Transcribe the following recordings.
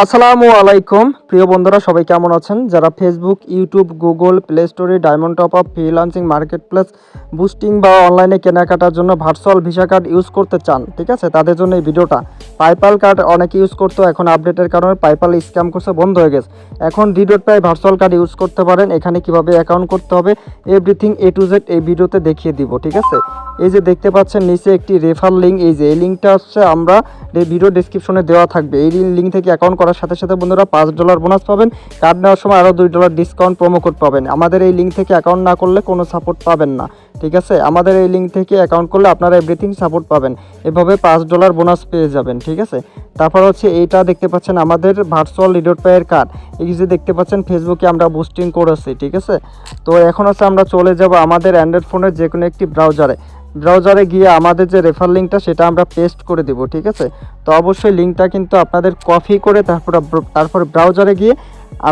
আসসালামু আলাইকুম। প্রিয় বন্ধুরা, সবাই কেমন আছেন? যারা ফেসবুক ইউটিউব গুগল প্লে স্টোরে diamond top up freelancing market place boosting বা অনলাইনে কেনাকাটার জন্য ভার্চুয়াল ভিসা কার্ড ইউজ করতে চান, ঠিক আছে? তাদের জন্য এই ভিডিওটা পাইপাল কার্ড অনেকে ইউজ করতো, এখন আপডেটের কারণে পাইপাল স্ক্যাম করছে, বন্ধ হয়ে গেছে। এখন ডিডোট পাই ভার্চুয়াল কার্ড ইউজ করতে পারেন, এখানে কীভাবে অ্যাকাউন্ট করতে হবে এভরিথিং এ টু জেড এই ভিডিওতে দেখিয়ে দিব, ঠিক আছে? এই যে দেখতে পাচ্ছেন, নিচে একটি রেফার লিঙ্ক এই যে এই লিঙ্কটা হচ্ছে আমরা ভিডিও ডিসক্রিপশনে দেওয়া থাকবে। এই লিঙ্ক থেকে অ্যাকাউন্ট করার সাথে সাথে বন্ধুরা পাঁচ ডলার বোনাস পাবেন কার্ড নেওয়ার সময় আরও দুই ডলার ডিসকাউন্ট প্রোমো কোড পাবেন। আমাদের এই লিঙ্ক থেকে অ্যাকাউন্ট না করলে কোনো সাপোর্ট পাবেন না। ঠিক আছে? আমাদের এই লিঙ্ক থেকে অ্যাকাউন্ট করলে আপনারা এভরিথিং সাপোর্ট পাবেন। এভাবে পাঁচ ডলার বোনাস পেয়ে যাবেন, ঠিক আছে? তারপর হচ্ছে এইটা দেখতে পাচ্ছেন আমাদের ভার্চুয়াল রিডোট পেয়ের কার্ড এই যে দেখতে পাচ্ছেন ফেসবুকে আমরা বুস্টিং করেছি, ঠিক আছে? তো এখন হচ্ছে আমরা চলে যাব আমাদের অ্যান্ড্রয়েড ফোনের যে কোনো একটি ব্রাউজারে ব্রাউজারে গিয়ে আমাদের যে রেফার লিঙ্কটা সেটা আমরা পেস্ট করে দেব, ঠিক আছে? তো অবশ্যই লিঙ্কটা কিন্তু আপনাদের কপি করে তারপর তারপর ব্রাউজারে গিয়ে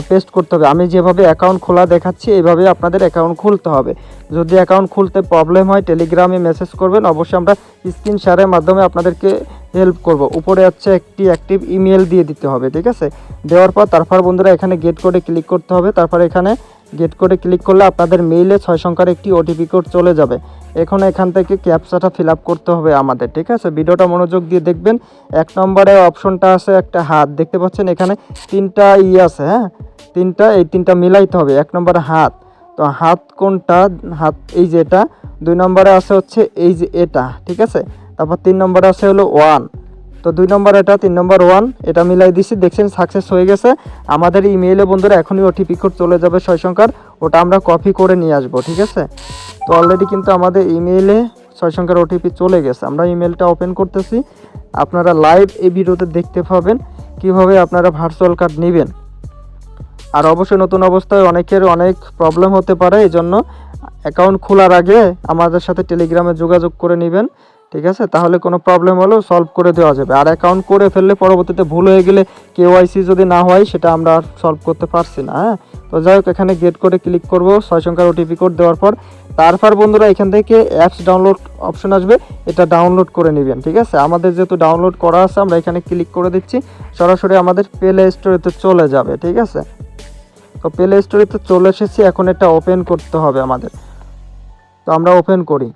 পেস্ট করতে হবে। আমি যেভাবে অ্যাকাউন্ট খোলা দেখাচ্ছি, এইভাবে আপনাদের অ্যাকাউন্ট খুলতে হবে। যদি অ্যাকাউন্ট খুলতে প্রবলেম হয় টেলিগ্রামে মেসেজ করবেন। অবশ্যই আমরা স্ক্রিন শেয়ারের মাধ্যমে আপনাদেরকে হেল্প করব। উপরে হচ্ছে একটি অ্যাক্টিভ ইমেল দিয়ে দিতে হবে, ঠিক আছে? দেওয়ার পর তারপর বন্ধুরা এখানে গেট কোডে ক্লিক করতে হবে। তারপর এখানে গেট কোডে ক্লিক করলে আপনাদের মেইলে ছয় সংখ্যার একটি ওটিপি কোড চলে যাবে। এখন এখান থেকে ক্যাপচাটা ফিল করতে হবে আমাদের, ঠিক আছে? ভিডিওটা মনোযোগ দিয়ে দেখবেন। এক নম্বরে অপশনটা আছে একটা হাত, দেখতে পাচ্ছেন এখানে তিনটা ই আছে হ্যাঁ? তিনটা, এই তিনটা মিলাইতে হবে, এক নম্বরে হাত। তো হাত কোনটা? হাত এই যে এটা। দুই নম্বরে আছে হচ্ছে এই যে এটা, ঠিক আছে? তারপর তিন নম্বরে আছে হলো ওয়ান। তো দুই নম্বর এটা, তিন নম্বর ওয়ান এটা মিলাই দিছি। দেখছেন সাকসেস হয়ে গেছে। আমাদের ইমেইলে বন্ধুরা এখনই ওটিপি কোড চলে যাবে ছয় সংখ্যার ওটা আমরা কপি করে নিয়ে আসব, ঠিক আছে? তো অলরেডি কিন্তু আমাদের ইমেইলে ছয় সংখ্যার ওটিপি চলে গেছে। আমরা ইমেলটা ওপেন করতেছি। আপনারা লাইভ এই ভিডিওতে দেখতে পাবেন কীভাবে আপনারা ভার্চুয়াল কার্ড নেবেন। আর অবশ্যই নতুন অবস্থায় অনেকের অনেক প্রবলেম হতে পারে এই জন্য অ্যাকাউন্ট খোলার আগে আমাদের সাথে টেলিগ্রামে যোগাযোগ করে নেবেন। ঠিক আছে? তাহলে কোনো প্রবলেম হলেও সলভ করে দেওয়া যাবে। আর অ্যাকাউন্ট করে ফেললে পরবর্তীতে ভুল হয়ে গেলে কেওয়াইসি যদি না হয়, সেটা আমরা আর সলভ করতে পারছি না হ্যাঁ? তো যাই হোক, এখানে গেট করে ক্লিক করব, ছয় সংখ্যার ওটিপি কোড দেওয়ার পর। তারপর বন্ধুরা, এখান থেকে অ্যাপস ডাউনলোড অপশন আসবে, এটা ডাউনলোড করে নেবেন, ঠিক আছে? আমাদের যেহেতু ডাউনলোড করা আছে, আমরা এখানে ক্লিক করে দিচ্ছি, সরাসরি আমাদের প্লে স্টোরেতে চলে যাবে, ঠিক আছে? তো প্লে স্টোরেতে চলে এসেছি, এখন এটা ওপেন করতে হবে আমাদের। তো আমরা ওপেন করি।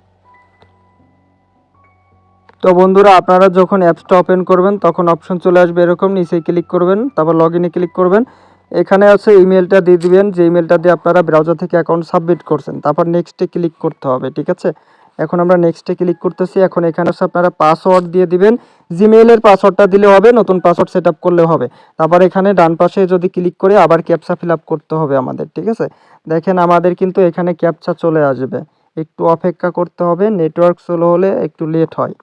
তো বন্ধুরা, আপনারা যখন অ্যাপসটা ওপেন করবেন, তখন অপশন চলে আসবে এরকম, নিচে ক্লিক করবেন, তারপর লগ ইনে ক্লিক করবেন। এখানে আছে ইমেলটা দিয়ে দিবেন, যে ইমেলটা দিয়ে আপনারা ব্রাউজার থেকে অ্যাকাউন্ট সাবমিট করছেন। তারপর নেক্সটে ক্লিক করতে হবে, ঠিক আছে? এখন আমরা নেক্সটে ক্লিক করতেছি, এখন এখানে হচ্ছে আপনারা পাসওয়ার্ড দিয়ে দিবেন। জিমেইলের পাসওয়ার্ডটা দিলে হবে, নতুন পাসওয়ার্ড সেট আপ করলে হবে। তারপর এখানে ডান পাশে যদি ক্লিক করে, আবার ক্যাপচা ফিল আপ করতে হবে আমাদের, ঠিক আছে? দেখেন আমাদের কিন্তু এখানে ক্যাপচা চলে আসবে। একটু অপেক্ষা করতে হবে নেটওয়ার্ক স্লো হলে একটু লেট হয়।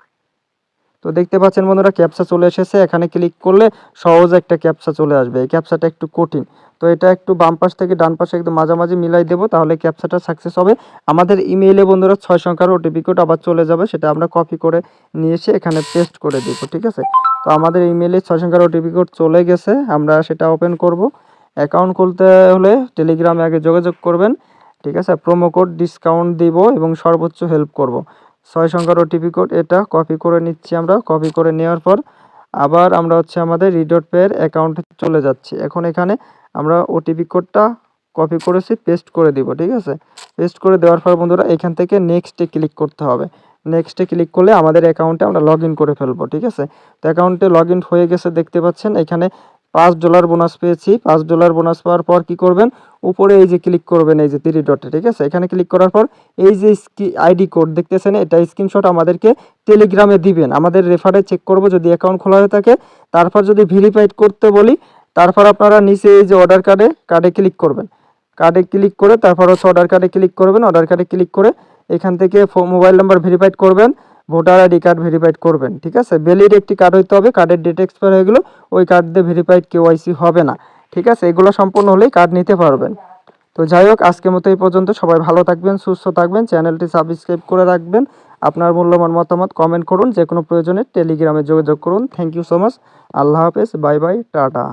তো দেখতে পাচ্ছেন বন্ধুরা ক্যাপসা চলে এসেছে। এখানে ক্লিক করলে সহজ একটা ক্যাপসা চলে আসবে। এই ক্যাপসাটা একটু কঠিন। তো এটা একটু বাম পাশ থেকে ডান পাশে একদম মাঝামাঝি মিলাই দেবো, তাহলে ক্যাপসাটা সাকসেস হবে। আমাদের ইমেইলে বন্ধুরা ছয় সংখ্যার ওটিপি কোড আবার চলে যাবে, সেটা আমরা কপি করে নিয়ে এসে এখানে পেস্ট করে দিব, ঠিক আছে? তো আমাদের ইমেইলে ছয় সংখ্যার ওটিপি কোড চলে গেছে, আমরা সেটা ওপেন করব। অ্যাকাউন্ট খুলতে হলে টেলিগ্রামে আগে যোগাযোগ করবেন, ঠিক আছে? প্রোমো কোড ডিসকাউন্ট দিব এবং সর্বোচ্চ হেল্প করব। ছয় সংখ্যার ওটিপি কোড এটা কপি করে নিচ্ছি আমরা। কপি করে নেওয়ার পর আবার আমরা হচ্ছে আমাদের রিডট পেয়ের অ্যাকাউন্টে চলে যাচ্ছি। এখন এখানে আমরা ওটিপি কোডটা কপি করেছি পেস্ট করে দিব, ঠিক আছে? পেস্ট করে দেওয়ার পর বন্ধুরা, এখান থেকে নেক্সটে ক্লিক করতে হবে। নেক্সটে ক্লিক করলে আমাদের অ্যাকাউন্টে আমরা লগ করে ফেলব, ঠিক আছে? তো অ্যাকাউন্টে লগ হয়ে গেছে, দেখতে পাচ্ছেন? এখানে পাঁচ ডলার বোনাস পেয়েছি। পাঁচ ডলার বোনাস পাওয়ার পর কি করবেন? উপরে এই যে ক্লিক করবেন, এই যে তিরি ডটে ঠিক আছে? এখানে ক্লিক করার পর এই যে আইডি কোড দেখতেছেন, এটা স্ক্রিনশট আমাদেরকে টেলিগ্রামে দিবেন। আমাদের রেফারে চেক করব, যদি অ্যাকাউন্ট খোলা হয়ে থাকে। তারপর যদি ভেরিফাইড করতে বলি, তারপর আপনারা নিচে এই যে অর্ডার কার্ডে কার্ডে ক্লিক করবেন। কার্ডে ক্লিক করে তারপর হচ্ছে অর্ডার কার্ডে ক্লিক করবেন। অর্ডার কার্ডে ক্লিক করে এখান থেকে মোবাইল নাম্বার ভেরিফাইড করবেন ভোটার আইডি কার্ড ভেরিফাইড করবেন, ঠিক আছে? ভ্যালিড একটি কার্ড হইতে হবে। কার্ডের ডেট এক্সপায়ার হয়ে গেলো, ওই কার্ড দিয়ে ভেরিফাইড কেওয়াইসি হবে না। ঠিক আছে? এগুলো সম্পূর্ণ হলেই কার্ড নিতে পারবেন। তো যাই হোক, আজকের মতো এই পর্যন্ত। সবাই ভালো থাকবেন, সুস্থ থাকবেন, চ্যানেলটি সাবস্ক্রাইব করে রাখবেন। আপনার মূল্যবান মতামত কমেন্ট করুন যে কোনো প্রয়োজনে টেলিগ্রামে যোগাযোগ করুন। থ্যাংক ইউ সো মাচ আল্লাহ হাফেজ, বাই বাই, টাটা।